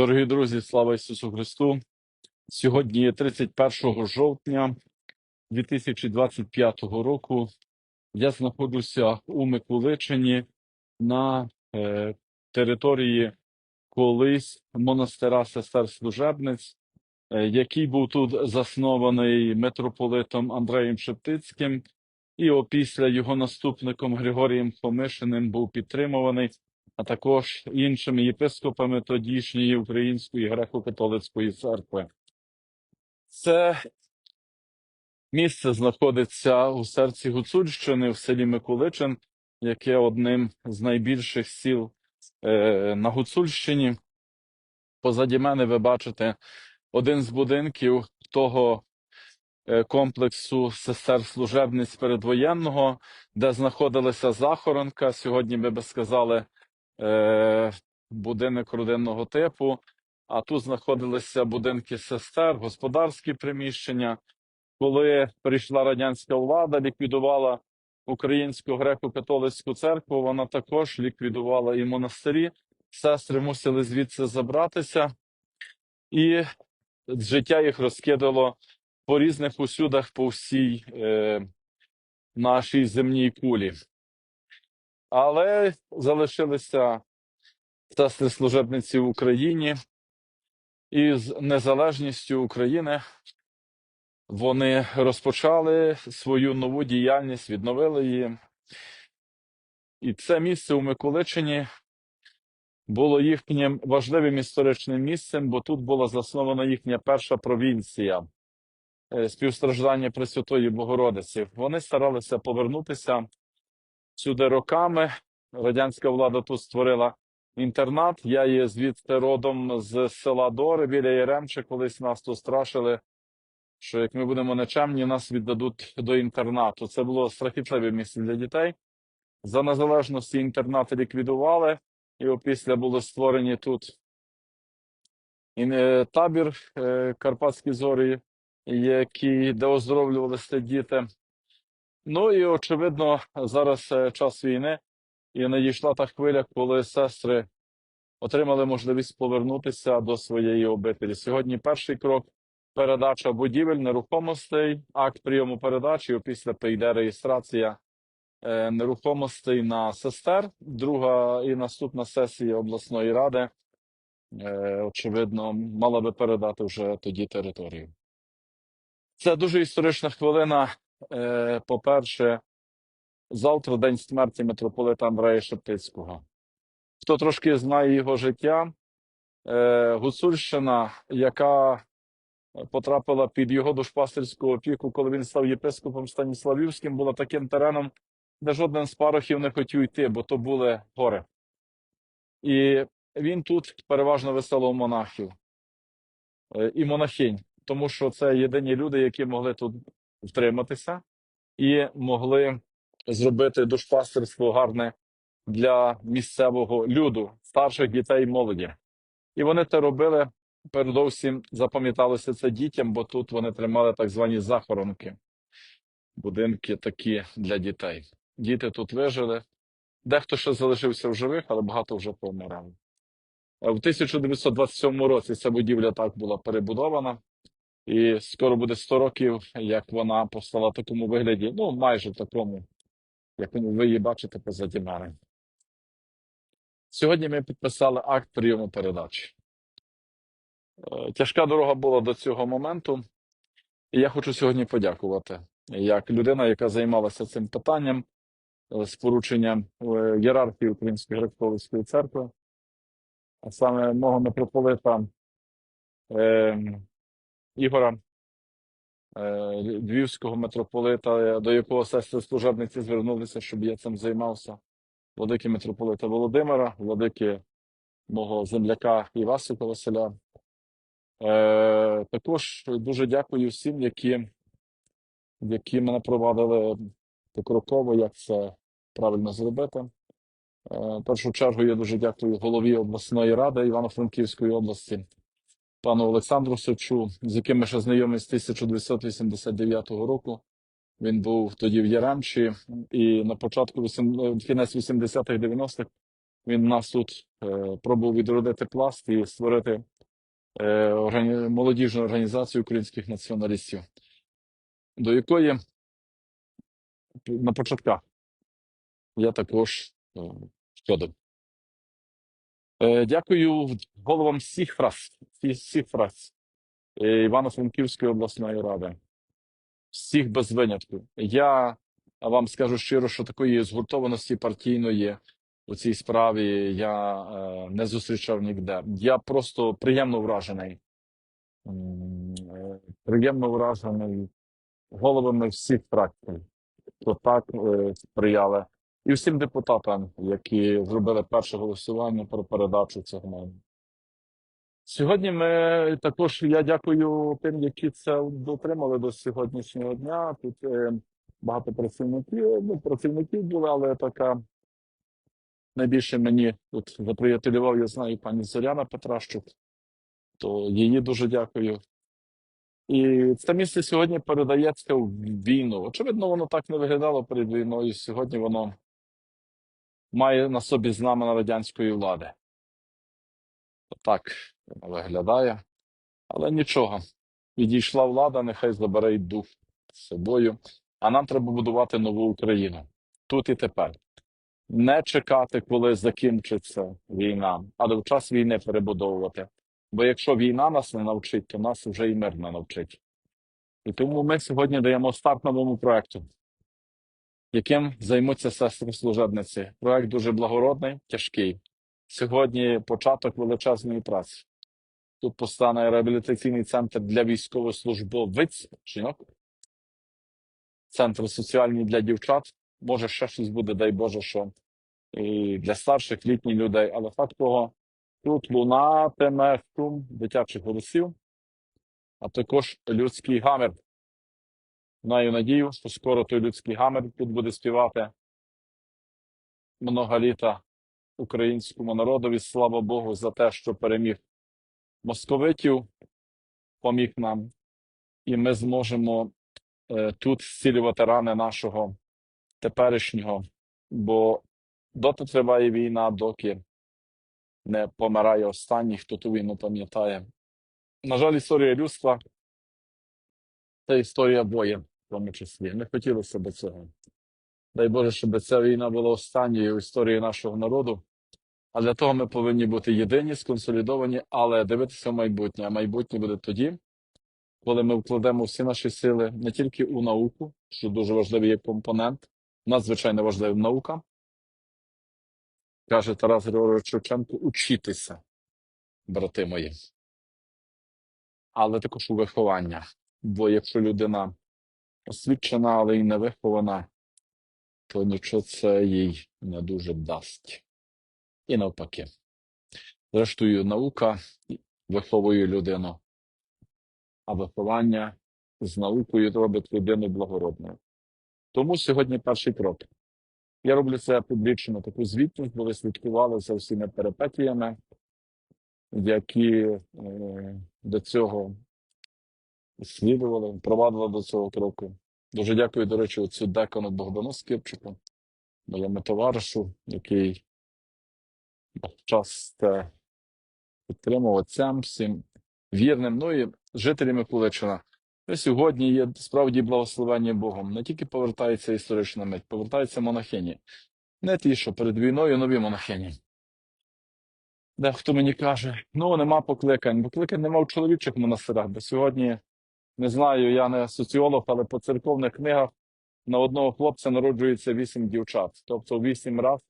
Дорогі друзі, слава Ісусу Христу! Сьогодні є 31 жовтня 2025 року. Я знаходжуся у Миколичині на е, території колись монастира сестер служебниць, е, який був тут заснований митрополитом Андреєм Шептицьким, і опісля його наступником Григорієм Хомишиним був підтримуваний а також іншими єпископами тодішньої Української греко-католицької церкви. Це місце знаходиться у серці Гуцульщини в селі Миколичин, яке одним з найбільших сіл е, на Гуцульщині. Позаді мене ви бачите один з будинків того е, комплексу сестер служебниць передвоєнного, де знаходилася захоронка. Сьогодні ми би сказали е, будинок родинного типу. А тут знаходилися будинки сестер, господарські приміщення. Коли прийшла радянська влада, ліквідувала Українську греко-католицьку церкву, вона також ліквідувала і монастирі. Сестри мусили звідси забратися, і життя їх розкидало по різних усюдах по всій е, нашій земній кулі. Але залишилися сестри служебниці в Україні, і з незалежністю України вони розпочали свою нову діяльність, відновили її. І це місце у Миколичині було їхнім важливим історичним місцем, бо тут була заснована їхня перша провінція е, співстраждання Пресвятої Богородиці. Вони старалися повернутися сюди роками. Радянська влада тут створила інтернат. Я є звідти родом з села Дори біля Яремче. Колись нас тут страшили, що як ми будемо нечемні, нас віддадуть до інтернату. Це було страхітливе місце для дітей. За незалежності інтернати ліквідували, і опісля були створені тут і, е, табір е, Карпатські зорі, які, де оздоровлювалися діти. Ну і очевидно, зараз е, час війни, і надійшла та хвиля, коли сестри отримали можливість повернутися до своєї обителі. Сьогодні перший крок передача будівель, нерухомостей, акт прийому передачі. Опісля прийде реєстрація е, нерухомостей на сестер. Друга і наступна сесія обласної ради. е, Очевидно, мала би передати вже тоді територію. Це дуже історична хвилина. Е, По-перше, завтра день смерті митрополита Андрея Шептицького. Хто трошки знає його життя, е, Гуцульщина, яка потрапила під його душпастерську опіку, коли він став єпископом Станіславівським, була таким тереном, де жоден з парохів не хотів йти, бо то були гори. І він тут переважно виселив монахів е, і монахинь, тому що це єдині люди, які могли тут втриматися і могли зробити душпастерство гарне для місцевого люду, старших дітей і молоді. І вони це робили. Передовсім запам'яталося це дітям, бо тут вони тримали так звані захоронки, будинки такі для дітей. Діти тут вижили. Дехто ще залишився в живих, але багато вже помирали. В 1927 році ця будівля так була перебудована, і скоро буде 100 років, як вона постала в такому вигляді, ну майже в такому, як ви її бачите позаді мене. Сьогодні ми підписали акт прийому передачі. Е, Тяжка дорога була до цього моменту, і я хочу сьогодні подякувати як людина, яка займалася цим питанням е, спорученням е, ієрархії Української греко-католицької церкви, а саме мого митрополита е, Ігора, е, Львівського митрополита, до якого сестри служебниці звернулися, щоб я цим займався, владики митрополита Володимира, владики мого земляка Івасика Василя. Е, також дуже дякую всім, які, які мене провадили покроково, як це правильно зробити. Е, в першу чергу я дуже дякую голові обласної ради Івано-Франківської області, пану Олександру Сочу, з яким ми ще знайомі з 1989 року. Він був тоді в Яремчі, і на початку кінець 80-х 90-х Він нас тут е, пробував відродити пласт і створити е, органі... молодіжну організацію українських націоналістів, до якої на початках я також е, входив. Е, Дякую головам всіх фраз, всіх, фраз е, Івано-Франківської обласної ради, всіх без винятку. Я вам скажу щиро, що такої згуртованості партійної у цій справі я е, не зустрічав ніде. Я просто приємно вражений. Приємно вражений головами всіх фракцій, хто так сприяли. І всім депутатам, які зробили перше голосування про передачу цього майна. Сьогодні ми також я дякую тим, які це дотримали до сьогоднішнього дня. Тут е, багато працівників, ну, працівників було, але така найбільше мені тут заприятелював, я знаю, пані Зоряна Петращук, то її дуже дякую. І це місце сьогодні передається в війну. Очевидно, воно так не виглядало перед війною. Сьогодні воно має на собі знамена радянської влади. Так воно виглядає. Але нічого. Відійшла влада, нехай забере й дух з собою. А нам треба будувати нову Україну тут і тепер. Не чекати, коли закінчиться війна, але в час війни перебудовувати. Бо якщо війна нас не навчить, то нас вже і мир не навчить. І тому ми сьогодні даємо старт новому проекту, яким займуться сестри служебниці. Проект дуже благородний, тяжкий. Сьогодні початок величезної праці. Тут постане реабілітаційний центр для військовослужбовиць жінок, центр соціальний для дівчат. Може, ще щось буде, дай Боже, що і для старших літніх людей. Але факт того, тут лунатиме шум дитячих голосів, а також людський гамір. Маю надію, що скоро той людський гамір тут буде співати много літа українському народові. Слава Богу, за те, що переміг московитів, поміг нам, і ми зможемо е, тут зцілювати рани нашого теперішнього, бо доти триває війна, доки не помирає останній, хто ту війну пам'ятає. На жаль, історія людства це історія воєн, в тому числі. Не хотілося б цього. Дай Боже, щоб ця війна була останньою в історії нашого народу. А для того ми повинні бути єдині, сконсолідовані, але дивитися в майбутнє. А майбутнє буде тоді, коли ми вкладемо всі наші сили не тільки у науку, що дуже важливий є компонент, надзвичайно важлива наука, каже Тарас Григорович Шевченко, учитися, брати мої. Але також у виховання. Бо якщо людина освічена, але й не вихована, то нічого це їй не дуже дасть. І навпаки. Зрештою, наука виховує людину, а виховання з наукою робить людину благородною. Тому сьогодні перший крок. Я роблю це публічно таку звітність, бо ви слідкували за всіма перипетіями, які е, до цього слідували, провадили до цього кроку. Дуже дякую, до речі, оцю декану Богдану Скипчику, моєму товаришу, який час це підтримав отцям, всім вірним, ну і жителі Миколичина. Сьогодні є справді благословення Богом. Не тільки повертається історична мить, повертаються монахині. Не ті, що перед війною нові монахині. Дехто мені каже, ну нема покликань. Покликань нема в чоловічих монастирях, бо сьогодні, не знаю, я не соціолог, але по церковних книгах на одного хлопця народжується вісім дівчат. Тобто вісім разів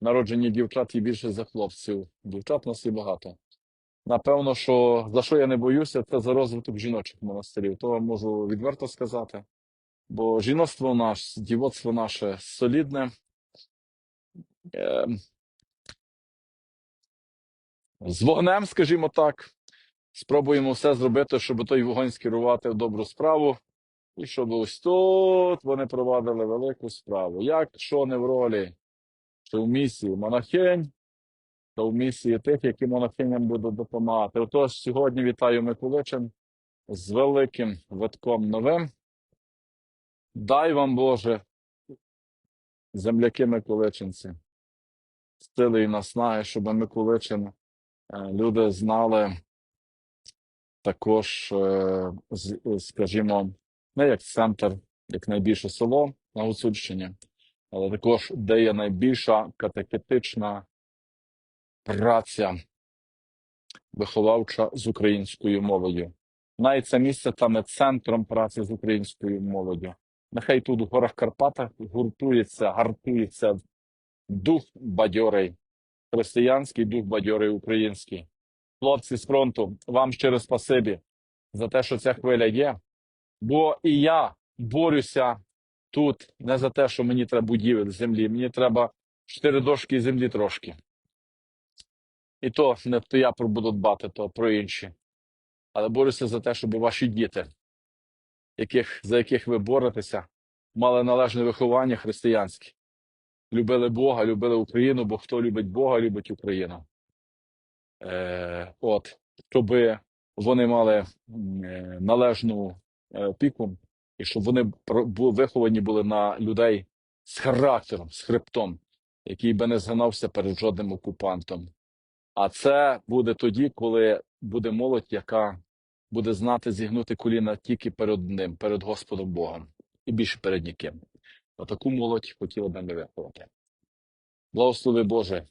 народжені дівчат є більше за хлопців. Дівчат у нас є багато. Напевно, що за що я не боюся, це за розвиток жіночих монастирів. То можу відверто сказати. Бо жіноцтво наше, дівоцтво наше солідне. Е, з вогнем, скажімо так, спробуємо все зробити, щоб той вогонь скерувати в добру справу, і щоб ось тут вони провадили велику справу. Як що не в ролі, що в місії монахинь, то в місії тих, які монахиням будуть допомагати. Отож, сьогодні вітаю Миколичин з великим витком новим. Дай вам, Боже, земляки Миколичинці, сили і наснаги, щоб Миколичин е, люди знали також, е, скажімо, не як центр, як найбільше село на Гуцульщині, але також де є найбільша катехетична праця виховавча з українською мовою. Навіть це місце там є центром праці з українською мовою. Нехай тут у горах Карпатах гуртується, гартується дух бадьорий, християнський дух бадьорий український. Хлопці з фронту, вам щиро спасибі за те, що ця хвиля є. Бо і я борюся тут не за те, що мені треба будівель землі, мені треба чотири дошки землі трошки. І то не то я буду дбати, то про інші. Але борюся за те, щоб ваші діти, яких, за яких ви боретеся, мали належне виховання християнське. Любили Бога, любили Україну, бо хто любить Бога, любить Україну. Е, от, щоб вони мали е, належну е, опіку, і щоб вони виховані були на людей з характером, з хребтом, який би не згинався перед жодним окупантом. А це буде тоді, коли буде молодь, яка буде знати зігнути коліна тільки перед ним, перед Господом Богом, і більше перед ніким. Отаку молодь хотіли би ми виховати. Благослови Боже